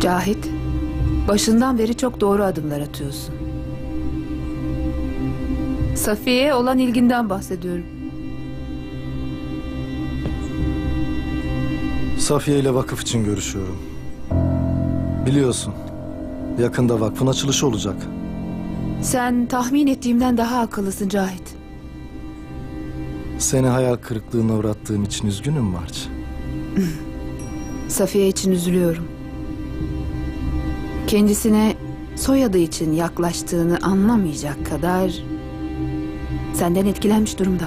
Cahit, başından beri çok doğru adımlar atıyorsun. Safiye'ye olan ilginden bahsediyorum. Safiye ile vakıf için görüşüyorum. Biliyorsun. Yakında vakfın açılışı olacak. Sen tahmin ettiğimden daha akıllısın Cahit. Seni hayal kırıklığına uğrattığım için üzgünüm Març. Safiye için üzülüyorum. Kendisine soyadı için yaklaştığını anlamayacak kadar senden etkilenmiş durumda.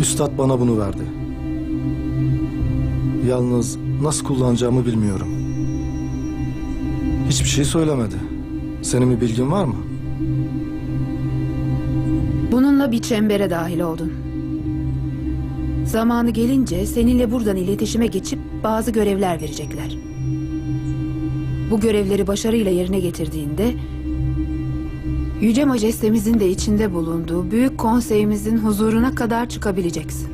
Üstad bana bunu verdi. Yalnız nasıl kullanacağımı bilmiyorum. Hiçbir şey söylemedi. Senin bir bilgin var mı? Bununla bir çembere dahil oldun. Zamanı gelince seninle buradan iletişime geçip bazı görevler verecekler. Bu görevleri başarıyla yerine getirdiğinde Yüce Majestemizin de içinde bulunduğu Büyük Konseyimizin huzuruna kadar çıkabileceksin.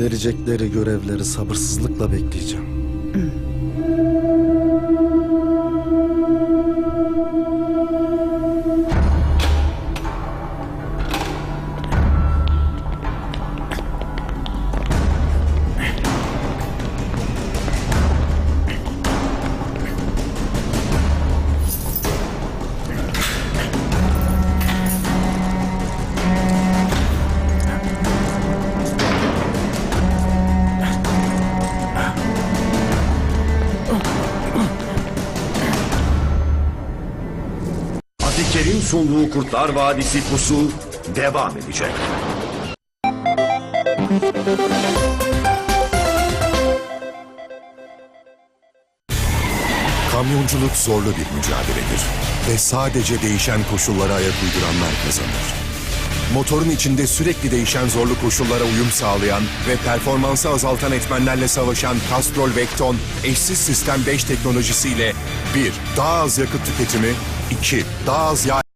Verecekleri görevleri sabırsızlıkla bekleyeceğim. 嗯。Atiker'in sunduğu Kurtlar Vadisi pusu devam edecek. Kamyonculuk zorlu bir mücadeledir ve sadece değişen koşullara ayak uyduranlar kazanır. Motorun içinde sürekli değişen zorlu koşullara uyum sağlayan ve performansı azaltan etmenlerle savaşan Castrol Vecton eşsiz sistem 5 teknolojisiyle 1. Daha az yakıt tüketimi 2. Daha az yağ